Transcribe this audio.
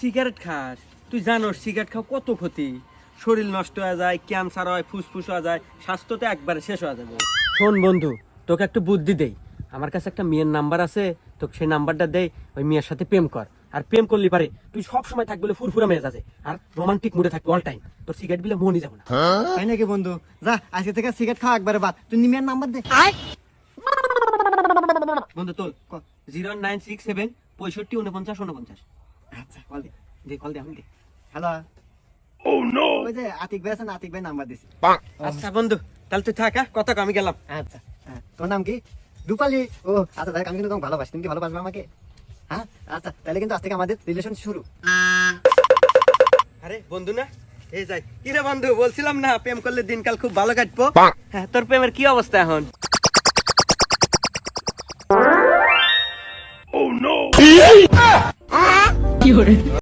Cigarette খাস। তুই জানোস সিগারেট খাও কত ক্ষতি। শরীর নষ্ট হয়ে যায় ক্যান্সার হয় ফুসফুস হয়ে যায় স্বাস্থ্য তো একবারে শেষ হয়ে যাবে। শোন বন্ধু তোকে একটু বুদ্ধি দেই। আমার কাছে একটা মেয়ের নাম্বার আছে তোকে সেই নাম্বারটা দেই ওই মেয়ের সাথে প্রেম কর। আর প্রেম করলি পারে তুই সব সময় থাকবি ফুরফুরা মেয়ে আছে। আর রোমান্টিক মুডে থাকবি অল টাইম তোর সিগারেট বিলে মনই যাবে না। তাই নাকি বন্ধু? যা আজকে থেকে সিগারেট খাওয়া একবারে বাদ। তুই নিমের নাম্বার দে। বন্ধু তোল জিরো নাইন সিক্স সেভেন পঁয়ষট্টি উনপঞ্চাশ উনপঞ্চাশ আচ্ছা কল দে দে কল দে আমি দে। হ্যালো ওই যে আতিক ভাই আছে না আতিক ভাই নাম্বার দিছি। আচ্ছা বন্ধু তাহলে তুই থাক হ্যাঁ? আমি গেলাম। আচ্ছা হ্যাঁ। তোর নাম কি? রূপালি। ও আচ্ছা দেখ আমি কিন্তু তোমাকে ভালোবাসি। তুমি কি ভালোবাসবে আমাকে? হ্যাঁ? আচ্ছা তাহলে কিন্তু আজ থেকে আমাদের রিলেশন শুরু। আরে বন্ধু না? এই যাই। কি রে বন্ধু বলছিলাম না প্রেম করলে দিনকাল খুব ভালো কাটবো? হ্যাঁ তোর প্রেমের কি অবস্থা এখন? 有人